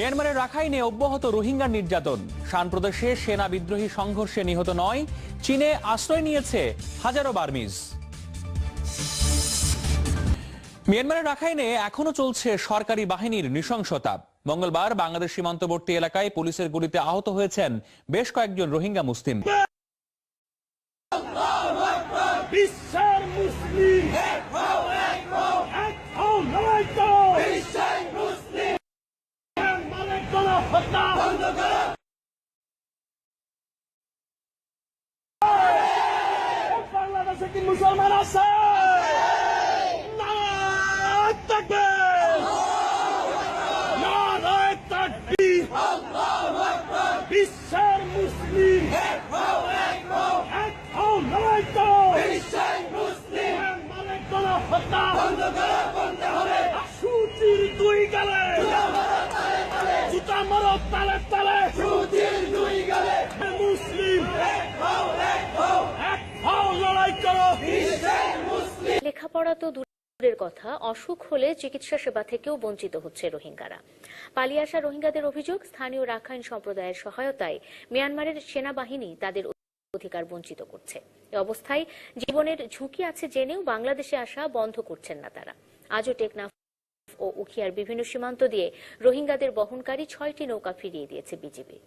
মিয়ানমারের রাখাইনে অব্যাহত রোহিঙ্গা নির্যাতন। শান প্রদেশে সেনা বিদ্রোহী সংঘর্ষে নিহত নয়, চীনে আশ্রয় নিয়েছে হাজারো বার্মিজ। মিয়ানমারের রাখাইনে এখনও চলছে সরকারি বাহিনীর নৃশংসতা। মঙ্গলবার বাংলাদেশ সীমান্তবর্তী এলাকায় পুলিশের গুলিতে আহত হয়েছেন বেশ কয়েকজন রোহিঙ্গা মুসলিম। বিশ্বের মুসলিম এক হও লড়াই করো বিশ্বের মুসলিম মানে কোন হত্যা বন্ধ করো বাংলাদেশে কি মুসলমান আছে নারায় তাকবীর! নারায় তাকবীর! বিশ্বের করো বিশ্বের মুসলিম। করো এক হও এক হও। এক হও, লড়াই করো। বিশ্বের মুসলিম। লেখাপড়া তো দূরের কথা, অসুখ হলে চিকিৎসা সেবা থেকেও বঞ্চিত হচ্ছে রোহিঙ্গারা। পালিয়ে আসা রোহিঙ্গাদের অভিযোগ, স্থানীয় রাখাইন সম্প্রদায়ের সহায়তায় মিয়ানমারের সেনাবাহিনী তাদের অধিকার বঞ্চিত করছে। এ অবস্থায় জীবনের ঝুঁকি আছে জেনেও বাংলাদেশে আসা বন্ধ করছেন না তারা। আজও টেকনাফ ও উখিয়ার বিভিন্ন সীমান্ত দিয়ে রোহিঙ্গাদের বহনকারী ছয়টি নৌকা ফিরিয়ে দিয়েছে বিজিবি।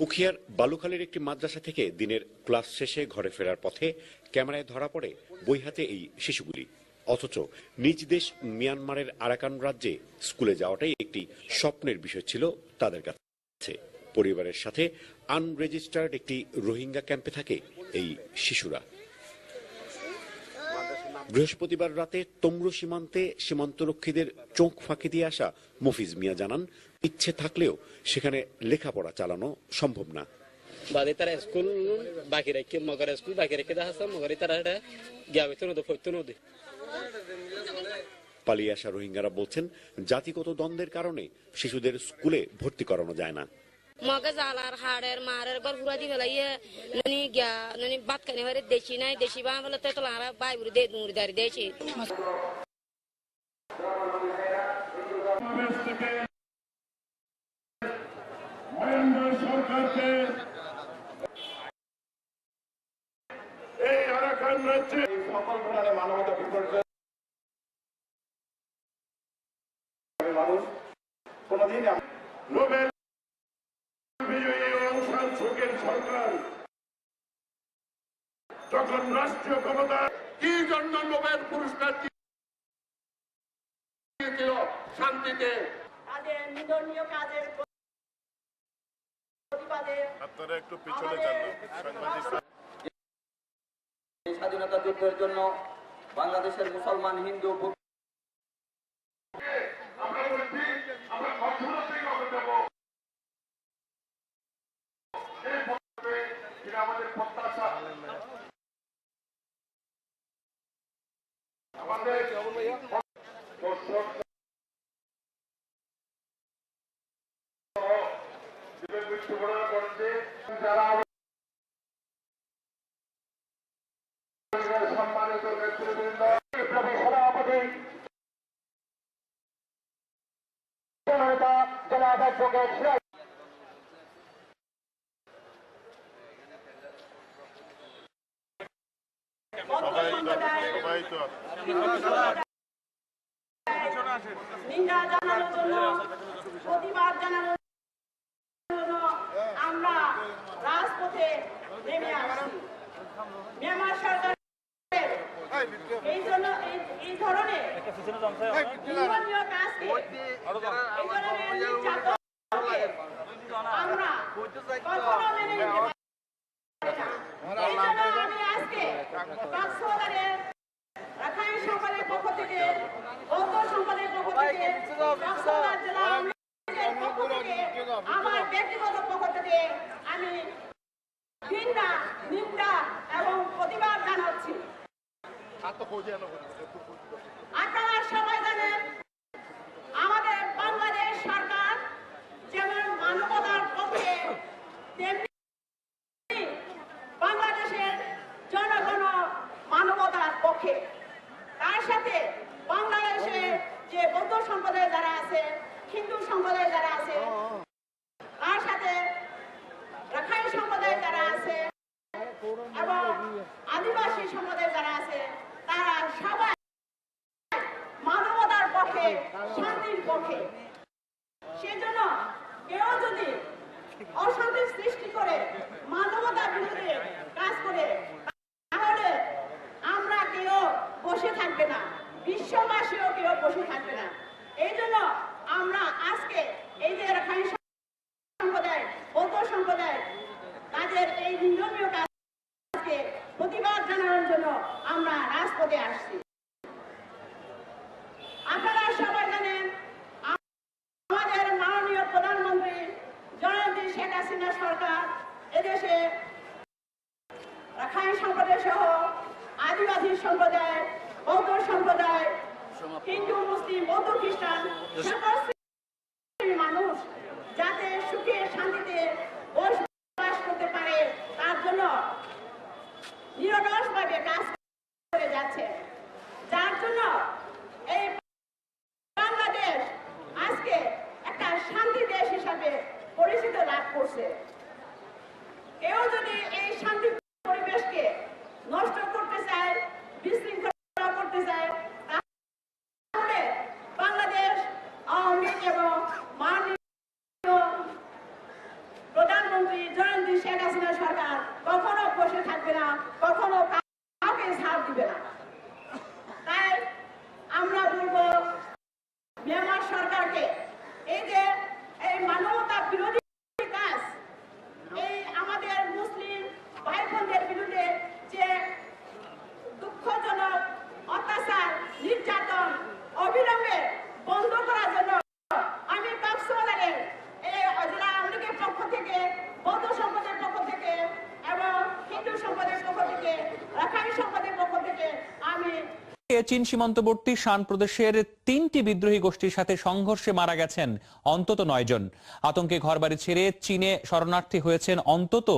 উখিয়ার বালুখালীর একটি মাদ্রাসা থেকে দিনের ক্লাস শেষে ঘরে ফেরার পথে ক্যামেরায় ধরা পড়ে বই হাতে এই শিশুগুলি। অথচ নিজ দেশ মিয়ানমারের আরাকান রাজ্যে স্কুলে যাওয়াটাই একটি স্বপ্নের বিষয় ছিল তাদের কাছে। পরিবারের সাথে আনরেজিস্টার্ড একটি রোহিঙ্গা ক্যাম্পে থাকে এই শিশুরা। বৃহস্পতিবার রাতে তমরু সীমান্তে সীমান্তরক্ষীদের চোখ ফাঁকি দিয়ে আসা মফিজ মিয়া জানান ইচ্ছে থাকলেও সেখানে লেখাপড়া চালানো সম্ভব না। বাদে তারা স্কুল বাকি রেখে মগর স্কুল বাকি রেখে দেখা মগর তারা এটা গিয়াবে তো নদী নদী। পালিয়ে আসা রোহিঙ্গারা বলছেন জাতিগত দ্বন্দ্বের কারণে শিশুদের স্কুলে ভর্তি করানো যায় না। মগে জালার হাড়ের মারের গর ঘুরা দিয়ে ফেলাইয়ে ননি গিয়া ননি বাত কানি হরে দেশি নাই দেশি বা বলে তো তোলা বাই বুড়ি দে দুড়ি দাঁড়ি দেছি মহেন্দ্র সরকারকে এই আরাকান রাজ্যে সকল ধরনের মানবতা বিপর্যয় মানুষ কোনদিন নোবেল বিজয়ী অং সান সুকের রাষ্ট্রীয় ক্ষমতা কি জন্য নোবেল পুরস্কার দিয়েছিল শান্তিতে? তাদের নিন্দনীয় কাজের আপনারা একটু পিছনে যান স্বাধীনতা যুদ্ধের জন্য বাংলাদেশের মুসলমান হিন্দু বৌদ্ধ আমরা বলছি আমরা অর্থনৈতিক হবে দেবো এই পথে এটা আমাদের প্রত্যাশা আমাদের দর্শক জীবন মৃত্যুবরণ করেছে যারা আমাদের সম্মানিত নেতৃবৃন্দ নিন্দা জানানোর জন্য প্রতিবাদ জানানোর আমরা রাজপথে নেমে আসছি। মিয়ানমার সরকার এই জন্য এই- ধরনের নিন্দনীয় কাজকে এই ধরনের নির্যাতনকে আমরা কখনো মেনে নিতে পারি এই জন্য আমি আজকে কক্সবাজারের রাখাইন সম্পাদের পক্ষ থেকে, বৌদ্ধ সম্পাদের পক্ষ থেকে কক্সবাজার জেলা আওয়ামী লীগের পক্ষ থেকে আমার ব্যক্তিগত পক্ষ থেকে আমি ঘৃণা নিন্দা এবং প্রতিবাদ জানাচ্ছি জানেন, আমাদের বাংলাদেশ তার সাথে বাংলাদেশের সম্প্রদায় যারা আছে, হিন্দু সম্প্রদায় যারা আছে, তার সাথে রাখাইন সম্প্রদায় যারা আছে, এবং আদিবাসী সম্প্রদায় যারা আছে তারা সবাই মানবতার পক্ষে পক্ষে। সেজন্য কেউ যদি অশান্তি সৃষ্টি করে মানবতার বিরুদ্ধে কাজ করে তাহলে আমরা কেউ বসে থাকবে না বিশ্ববাসীও কেউ বসে থাকবে না এই জন্য আমরা আজকে এই যে রাখাইন সম্প্রদায় বৌদ্ধ সম্প্রদায় তাদের এই নিন্দনীয় কাজকে প্রতিবাদ জানানোর জন্য আমরা রাজপথে আসছি আপনারা সবাই জানেন আমাদের মাননীয় প্রধানমন্ত্রী জয়ন্তী শেখ হাসিনা সরকার এদেশে রাখাইন সম্প্রদায় সহ আদিবাসী সম্প্রদায় বৌদ্ধ সম্প্রদায় হিন্দু মুসলিম বৌদ্ধ খ্রিস্টান সকল শ্রেণির মানুষ যাতে সুখে শান্তিতে বসবাস করতে পারে তার জন্য নিরলসভাবে কাজ করে যাচ্ছে যার জন্য এই বাংলাদেশ আজকে একটা শান্তি দেশ হিসাবে পরিচিত লাভ করছে কেউ যদি এই শান্তি পরিবেশকে নষ্ট করতে চায় বিশৃঙ্খলা করতে চায় তাহলে বাংলাদেশ আওয়ামী লীগ এবং মাননীয় প্রধানমন্ত্রী জয়ন্তী শেখ হাসিনা সরকার কখনো বসে থাকবে না কখনো কাউকে ছাড় দিবে না তাই আমরা বলব মিয়ানমার সরকারকে এই যে এই মানবতা বিরোধী কাজ এই আমাদের মুসলিম ভাই বোনদের বিরুদ্ধে যে দুঃখজনক অত্যাচার নির্যাতন অবিলম্বে বন্ধ করার জন্য আমি কক্সবাজারের এই জেলা আওয়ামী লীগের পক্ষ থেকে বৌদ্ধ সম্প্রদায়ের পক্ষ থেকে এবং হিন্দু সম্প্রদায়ের পক্ষ থেকে রাখাইন সম্প্রদায়ের পক্ষ থেকে আমি চীন সীমান্তবর্তী শান প্রদেশের তিনটি বিদ্রোহী গোষ্ঠীর সাথে সংঘর্ষে মারা গেছেন অন্তত নয় জন। আতঙ্কে ঘরবাড়ি ছেড়ে চীনে শরণার্থী হয়েছেন অন্তত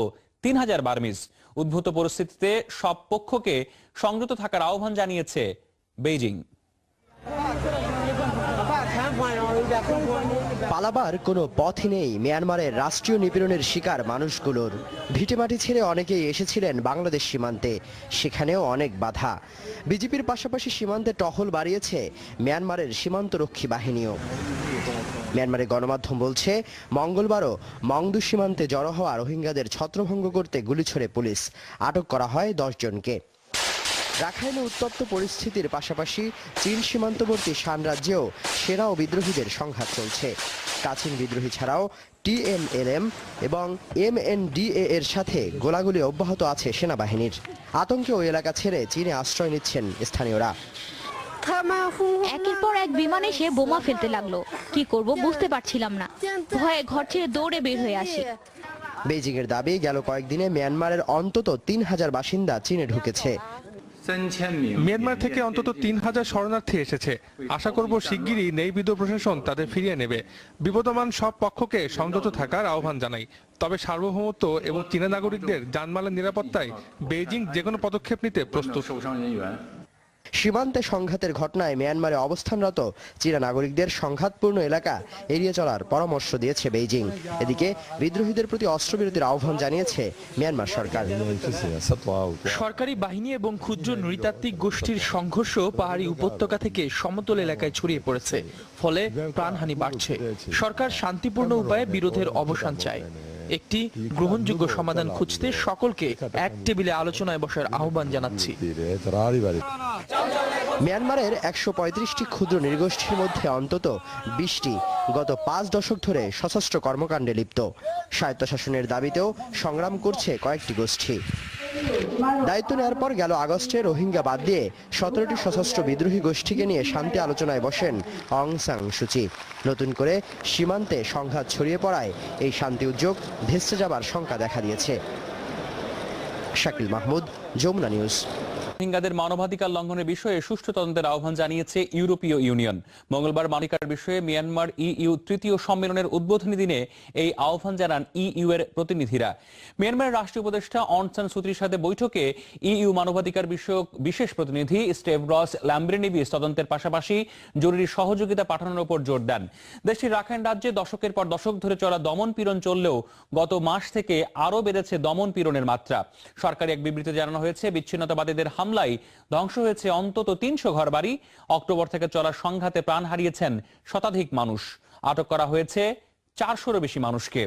তিন হাজার বার্মিজ। উদ্ভূত পরিস্থিতিতে সব পক্ষকে সংযত থাকার আহ্বান জানিয়েছে বেইজিং। পালাবার কোনো পথই নেই। মিয়ানমারের রাষ্ট্রীয় নিপীড়নের শিকার মানুষগুলোর। ভিটেমাটি ছেড়ে অনেকেই এসেছিলেন বাংলাদেশ সীমান্তে। সেখানেও অনেক বাধা। বিজেপির পাশাপাশি সীমান্তে টহল বাড়িয়েছে মিয়ানমারের সীমান্তরক্ষী বাহিনীও। মিয়ানমারের গণমাধ্যম বলছে, মঙ্গলবারও মংদু সীমান্তে জড়ো হওয়া রোহিঙ্গাদের ছত্রভঙ্গ করতে গুলি ছড়ে পুলিশ। আটক করা হয় দশ জনকে। রাখাইনে উত্তপ্ত পরিস্থিতির পাশাপাশি চীন সীমান্তবর্তী শান রাজ্যেও সেনা ও বিদ্রোহীদের সংঘাত চলছে। কাচিন বিদ্রোহী ছাড়াও টিএমএলএম এবং এমএনডিএ এর সাথে গোলাগুলি অব্যাহত আছে সেনাবাহিনীর। আতঙ্কে ওই এলাকা ছেড়ে চীনে আশ্রয় নিচ্ছেন স্থানীয়রা। একের পর এক বিমান এসে বোমা ফেলতে লাগল। কি করব বুঝতে পারছিলাম না। ভয়ে ঘর ছেড়ে দৌড়ে বের হয়ে আসি। বেজিং এর দাবি গেল কয়েকদিনে মিয়ানমারের অন্তত তিন হাজার বাসিন্দা চীনে ঢুকেছে। মিয়ানমার থেকে অন্তত তিন হাজার শরণার্থী এসেছে। আশা করব শিগগিরই নেইবিদ প্রশাসন তাদের ফিরিয়ে নেবে। বিবদমান সব পক্ষকে সংযত থাকার আহ্বান জানাই। তবে সার্বভৌমত্ব এবং চীনা নাগরিকদের জানমালের নিরাপত্তায় বেইজিং যে কোনো পদক্ষেপ নিতে প্রস্তুত। সীমান্তে সংঘাতের ঘটনায় মিয়ানমারে অবস্থানরত চীনা নাগরিকদের সংঘাতপূর্ণ এলাকা এড়িয়ে চলার পরামর্শ দিয়েছে বেইজিং। এদিকে বিদ্রোহীদের প্রতি অস্ত্রবিরতির আহ্বান জানিয়েছে মিয়ানমার সরকার। সরকারি বাহিনী এবং ক্ষুদ্র নৃতাত্ত্বিক গোষ্ঠীর সংঘর্ষ পাহাড়ি উপত্যকা থেকে সমতল এলাকায় ছড়িয়ে পড়েছে, ফলে প্রাণহানি বাড়ছে। সরকার শান্তিপূর্ণ উপায়ে বিরোধের অবসান চায়। একটি গ্রহণযোগ্য সমাধান খুঁজতে সকলকে এক টেবিলে আলোচনায় বসার আহ্বান জানাচ্ছি। মিয়ানমারের একশো পঁয়ত্রিশটি ক্ষুদ্র নির্গোষ্ঠীর মধ্যে অন্তত বিশটি গত পাঁচ দশক ধরে সশস্ত্র কর্মকাণ্ডে লিপ্ত। স্বায়ত্তশাসনের দাবিতেও সংগ্রাম করছে কয়েকটি গোষ্ঠী। দায়িত্ব নেওয়ার পর গেল আগস্টে রোহিঙ্গা বাদ দিয়ে সতেরোটি সশস্ত্র বিদ্রোহী গোষ্ঠীকে নিয়ে শান্তি আলোচনায় বসেন অং সাং সুচি নতুন করে সীমান্তে সংঘাত ছড়িয়ে পড়ায় এই শান্তি উদ্যোগ ভেসে যাবার শঙ্কা দেখা দিয়েছে। শাকিল মাহমুদ, যমুনা নিউজ। রোহিঙ্গাদের মানবাধিকার লঙ্ঘনের বিষয়ে সুষ্ঠু তদন্তের আহ্বান জানিয়েছে ইউরোপীয় ইউনিয়ন। মঙ্গলবার মানবাধিকার বিষয়ে মিয়ানমার ইইউ তৃতীয় সম্মেলনের উদ্বোধনী দিনে এই আহ্বান জানান ইইউ এর প্রতিনিধিরা। মিয়ানমারের রাষ্ট্রীয় উপদেষ্টা অন সান সুত্রির সাথে বৈঠকে ইইউ মানবাধিকার বিষয়ক বিশেষ প্রতিনিধি স্টেভরস ল্যাম্ব্রেনিবিস তদন্তের পাশাপাশি জরুরি সহযোগিতা পাঠানোর উপর জোর দেন। দেশটির রাখাইন রাজ্যে দশকের পর দশক ধরে চলা দমন পীড়ন চললেও গত মাস থেকে আরও বেড়েছে দমন পীড়নের মাত্রা। সরকারি এক বিবৃতি জানানো হয়েছে, বিচ্ছিন্নতাবাদীদের হামলায় ধ্বংস হয়েছে অন্তত তিনশো ঘরবাড়ি। অক্টোবর থেকে চলা সংঘাতে প্রাণ হারিয়েছেন শতাধিক মানুষ। আটক করা হয়েছে চারশোরও বেশি মানুষকে।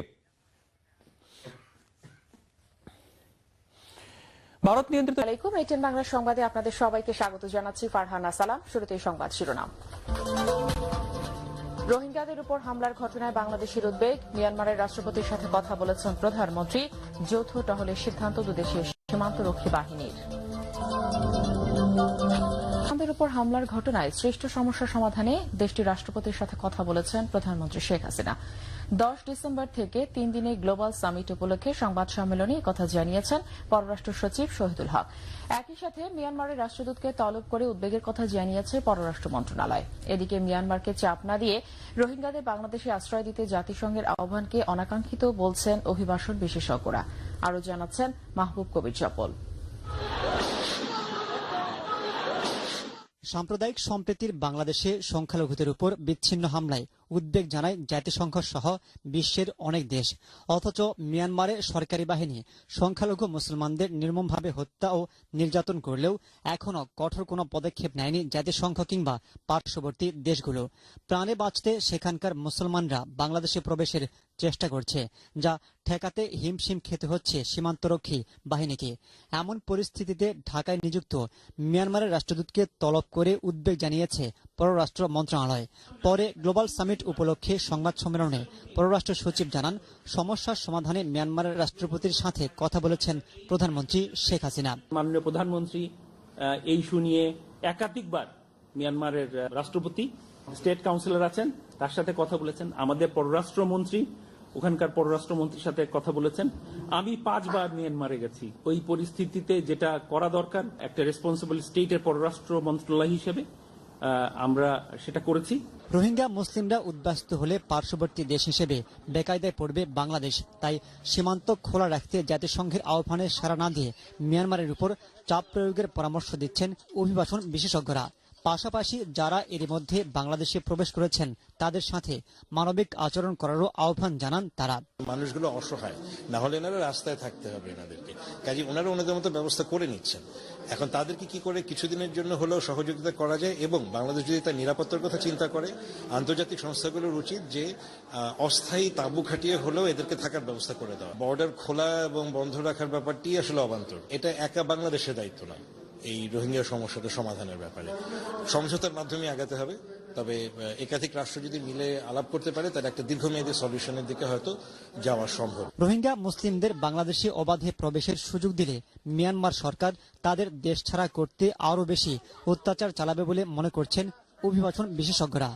ভারত নিয়ন্ত্রিত আলাইকুম এইটেন বাংলা সংবাদে আপনাদের সবাইকে স্বাগত জানাচ্ছি। ফারহানা সালাম শুরুতেই সংবাদ শিরোনাম। রোহিঙ্গাদের উপর হামলার ঘটনায় বাংলাদেশের উদ্বেগ। মিয়ানমারের রাষ্ট্রপতির সাথে কথা বলেছেন প্রধানমন্ত্রী। যৌথ টহলের সিদ্ধান্ত দুদেশের সীমান্তরক্ষী বাহিনীর। আমাদের উপর হামলার ঘটনায় সৃষ্ট সমস্যা সমাধানে দেশটির রাষ্ট্রপতির সাথে কথা বলেছেন প্রধানমন্ত্রী শেখ হাসিনা। দশ ডিসেম্বর থেকে তিন দিনে গ্লোবাল সামিট উপলক্ষে সংবাদ সম্মেলনে কথা জানিয়েছেন পররাষ্ট্র সচিব শহীদুল হক। একই সাথে মিয়ানমারের রাষ্ট্রদূতকে তলব করে উদ্বেগের কথা জানিয়েছে পররাষ্ট্র মন্ত্রণালয়। এদিকে মিয়ানমারকে চাপ না দিয়ে রোহিঙ্গাদের বাংলাদেশে আশ্রয় দিতে জাতিসংঘের আহ্বানকে অনাকাঙ্ক্ষিত বলছেন অভিবাসন বিশেষজ্ঞরা। আরও জানাচ্ছেন মাহবুব কবির চপল সাম্প্রদায়িক সম্প্রীতির বাংলাদেশে সংখ্যালঘুদের উপর বিচ্ছিন্ন হামলায় উদ্বেগ জানায় জাতিসংঘ সহ বিশ্বের অনেক দেশ। অথচ মিয়ানমারে সরকারি বাহিনী সংখ্যালঘু মুসলমানদের নির্মমভাবে হত্যা ও নির্যাতন করলেও এখনও কঠোর কোনো পদক্ষেপ নেয়নি জাতিসংঘ কিংবা পার্শ্ববর্তী দেশগুলো। প্রাণে বাঁচতে সেখানকার মুসলমানরা বাংলাদেশে প্রবেশের চেষ্টা করছে, যা ঠেকাতে হিমশিম খেতে হচ্ছে সীমান্তরক্ষী বাহিনীকে। এমন পরিস্থিতিতে ঢাকায় নিযুক্ত মিয়ানমারের রাষ্ট্রদূতকে তলব করে উদ্বেগ জানিয়েছে পররাষ্ট্র মন্ত্রণালয়। পরে গ্লোবাল সামিট উপলক্ষে সংবাদ সম্মেলনে পররাষ্ট্র সচিব জানান, সমস্যার সমাধানে মিয়ানমারের রাষ্ট্রপতির সাথে কথা বলেছেন প্রধানমন্ত্রী শেখ হাসিনা। মাননীয় প্রধানমন্ত্রী এই ইস্যু নিয়ে একাধিকবার মিয়ানমারের রাষ্ট্রপতি, স্টেট কাউন্সিলর আছেন, তার সাথে কথা বলেছেন। আমাদের পররাষ্ট্রমন্ত্রী, ওখানকার পররাষ্ট্রমন্ত্রীর সাথে কথা বলেছেন। আমি পাঁচবার মিয়ানমারে গেছি। ওই পরিস্থিতিতে যেটা করা দরকার, একটা রেসপন্সিবল স্টেটের পররাষ্ট্র মন্ত্রণালয় হিসেবে আমরা সেটা করেছি। রোহিঙ্গা মুসলিমরা উদ্বাস্ত হলে পার্শ্ববর্তী দেশ হিসেবে বেকায়দায় পড়বে বাংলাদেশ। তাই সীমান্ত খোলা রাখতে জাতিসংঘের আহ্বানে সাড়া না দিয়ে মিয়ানমারের উপর চাপ প্রয়োগের পরামর্শ দিচ্ছেন অভিবাসন বিশেষজ্ঞরা। পাশাপাশি যারা এর মধ্যে বাংলাদেশে প্রবেশ করেছেন, তাদের সাথে মানবিক আচরণ করারও আহ্বান জানান তারা। মানুষগুলো অসহায়, না হলে এনারা রাস্তায় থাকতে হবে এনাদেরকে। কাজে ওনারা ওনাদের মতো ব্যবস্থা করে নিচ্ছেন। এখন তাদেরকে কি করে কিছুদিনের জন্য হলেও সহযোগিতা করা যায় এবং বাংলাদেশ যদি তার নিরাপত্তার কথা চিন্তা করে, আন্তর্জাতিক সংস্থাগুলোর উচিত যে অস্থায়ী তাঁবু খাটিয়ে হলেও এদেরকে থাকার ব্যবস্থা করে দেওয়া। বর্ডার খোলা এবং বন্ধ রাখার ব্যাপারটি আসলে অবান্তর। এটা একা বাংলাদেশের দায়িত্ব নয়। এই রোহিঙ্গা সমস্যাটা সমাধানের ব্যাপারে। সমঝোতার মাধ্যমে আগাতে হবে, তবে একাধিক রাষ্ট্র যদি মিলে আলাপ করতে পারে তার একটা দীর্ঘমেয়াদী সলিউশনের দিকে হয়তো যাওয়া সম্ভব। রোহিঙ্গা মুসলিমদের বাংলাদেশে অবাধে প্রবেশের সুযোগ দিলে মিয়ানমার সরকার তাদের দেশ ছাড়া করতে আরও বেশি অত্যাচার চালাবে বলে মনে করছেন অভিবাসন বিশেষজ্ঞরা।